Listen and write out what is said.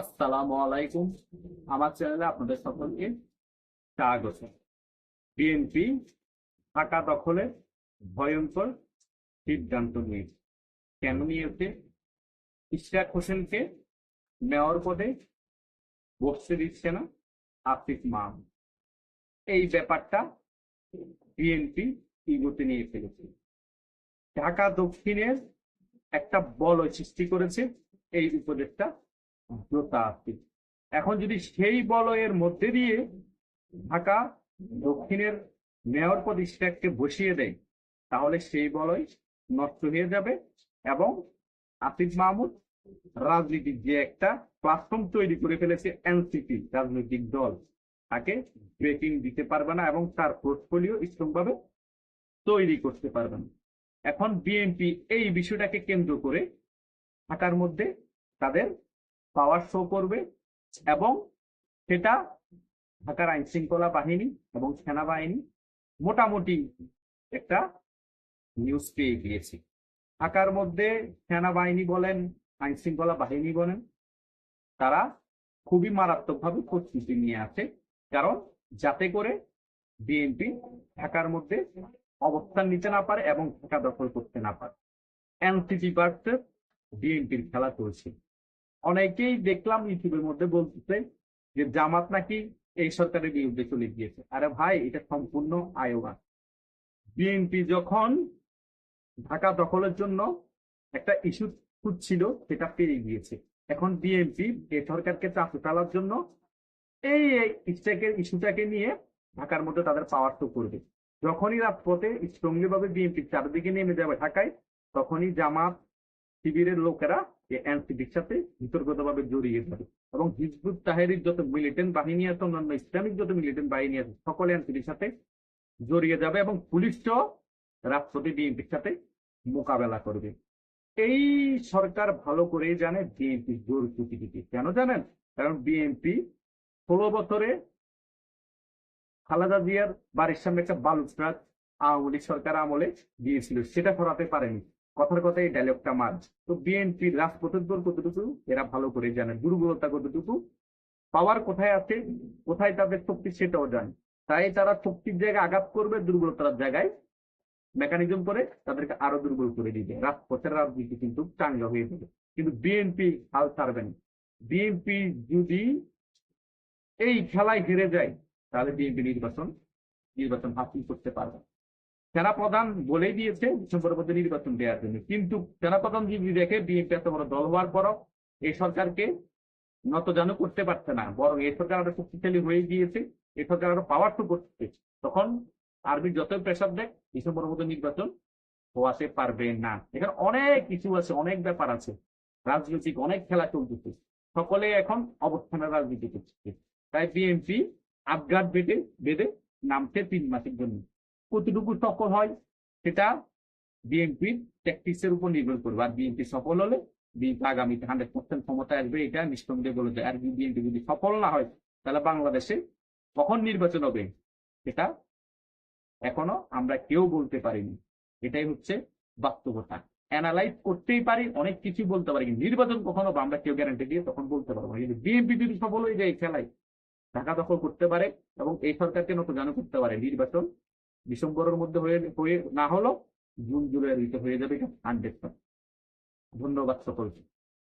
আসসালামু আমার চ্যানেলে আপনাদের সকলকে স্বাগত। বিএনপি ঢাকা দখলে ভয়ঙ্কর সিদ্ধান্ত নিয়েছে। কেন নিয়েছে? ইশরাক হোসেনকে মেয়র পদে বসতে দিচ্ছে না আসিফ মাহমুদ এই ব্যাপারটা বিএনপি ইগোতে নিয়ে ফেলেছে। ঢাকা দক্ষিণের একটা বলয় সৃষ্টি করেছে এই উপদেশটা এখন যদি সেই বলয়ের মধ্যে দিয়ে ঢাকা দক্ষিণের মেয়র পদ ইশরাককে বসিয়ে দেয়, তাহলে সেই বলয় নষ্ট হয়ে যাবে এবং আসিফ মাহমুদ রাজনীতির যে একটা প্ল্যাটফর্ম তৈরি করে ফেলেছে এনসিপি, রাজনৈতিক দল, তাকে ব্রেকিং দিতে পারবে না এবং তার পোর্টফোলিও স্ট্রংভাবে তৈরি করতে পারবে না। এখন বিএনপি এই বিষয়টাকে কেন্দ্র করে ঢাকার মধ্যে তাদের পাওয়ার শো করবে এবং সেটা ঢাকার আইন শৃঙ্খলা বাহিনী এবং সেনাবাহিনী মোটামুটি একটা নিউজ পেয়ে গিয়েছে। ঢাকার মধ্যে সেনাবাহিনী বলেন, আইন শৃঙ্খলা বাহিনী বলেন, তারা খুবই মারাত্মকভাবে প্রস্তুতি নিয়ে আছে। কারণ যাতে করে বিএনপি ঢাকার মধ্যে অবস্থান নিতে না পারে এবং ঢাকা দখল করতে না পারে। এনসিপি ভার্সেস বিএনপির খেলা চলছে। অনেকেই দেখলাম ইউটিউবের মধ্যে বলতেছে যে জামাত নাকি এই সরকারের বিরুদ্ধে চলে গিয়েছে। আরে ভাই, এটা সম্পূর্ণ আয়োগা বিএনপি যখন ঢাকা দখলের জন্য একটা ইস্যু খুঁজছিল, সেটা পেরিয়ে গিয়েছে। এখন বিএনপি এই সরকারকে চাপে ফেলার জন্য এই ইস্টেকের ইস্যুটাকে নিয়ে ঢাকার মধ্যে তাদের পাওয়ার তো করবে। যখনই রাজপথে স্ট্রংলি ভাবে বিএনপি চারদিকে নেমে যাবে ঢাকায়, তখনই জামাত শিবিরের লোকেরা এই এনসিপির সাথে বিতর্কতভাবে জড়িয়ে যাবে এবং হিজবুত তাহেরির যত মিলিটেন্ট বাহিনী আছে, অন্যান্য ইসলামিক যত মিলিটেন্ট বাহিনী আছে, সকলে এনসিপির সাথে জড়িয়ে যাবে এবং পুলিশও রাষ্ট্রপতি বিএনপির সাথে মোকাবেলা করবে। এই সরকার ভালো করেই জানে বিএনপি জোর চুটিপিটি কেন জানেন? কারণ বিএনপি ষোলো বছরে খালাদা জিয়ার বাড়ির সামনে একটা বালুচরাত আওয়ামী লীগ সরকার আমলে দিয়েছিল, সেটা করাতে পারেনি। কথার কথা এই ডায়লগটা মার তো বিএনপির রাজপথের দল কতটুকু? এরা ভালো করে জানে। দুর্বলতা কতটুকু? পাওয়ার কোথায় আছে? কোথায় তাদের শক্তি সেটাও জানে। তাই তারা শক্তির জায়গায় আঘাত করবে, দুর্বলতার জায়গায় মেকানিজম করে, তাদেরকে আরও দুর্বল করে দিবে। রাজপথের রাজনীতি কিন্তু চাঙ্গা হয়ে যাবে। কিন্তু বিএনপি হাল ছাড়বে না। বিএনপি যদি এই খেলায় হেরে যায়, তাহলে বিএনপি নির্বাচন নির্বাচন হাসিল করতে পারবে। সেনাপ্রধান বলেই দিয়েছে ডিসেম্বরের মধ্যে নির্বাচন দেওয়ার জন্য। কিন্তু সেনাপ্রধান যদি দেখে বিএনপি এত বড় দল হওয়ার পরও এই সরকারকে নত জানু করতে পারছে না। বরং এই সরকার আরও শক্তিশালী হয়ে গিয়েছে, এই সরকার আরও পাওয়ার টু করছে তখন আর্মি যতই প্রেশার দেয় ডিসেম্বরের মধ্যে নির্বাচন হওয়াতে পারবে না। এখানে অনেক কিছু আছে, অনেক ব্যাপার আছে। রাজনৈতিক অনেক খেলা চলতেছে। সকলে এখন অবস্থানের রাজনীতি করছে তাই বিএনপি আপঘাত বেঁধে বেঁধে নামছে তিন মাসের জন্য। কতটুকু সফল হয় সেটা বিএনপির ট্যাকটিক্সের উপর নির্ভর করবে। আর বিএনপি সফল হলে বিএনপি আগামীতে হান্ড্রেড পার্সেন্ট ক্ষমতা আসবে, এটা নিঃসন্দেহে বলে দেয়। আর বিএনপি যদি সফল না হয়, তাহলে বাংলাদেশে কখন নির্বাচন হবে সেটা এখনও আমরা কেউ বলতে পারিনি। এটাই হচ্ছে বাস্তবতা। অ্যানালাইজ করতেই পারি, অনেক কিছু বলতে পারি নির্বাচন কখনো আমরা কেউ গ্যারান্টি দিয়ে তখন বলতে পারব কিন্তু বিএনপি যদি সফল হয়ে যায় খেলায় ঢাকা দখল করতে পারে এবং এই সরকারকে নতুন জানু করতে পারে নির্বাচন ডিসেম্বরের মধ্যে হয়ে হয়ে না হলো জুন ভিতরে হয়ে যাবে এটা হান্ড্রেড ধন্যবাদ সকলকে।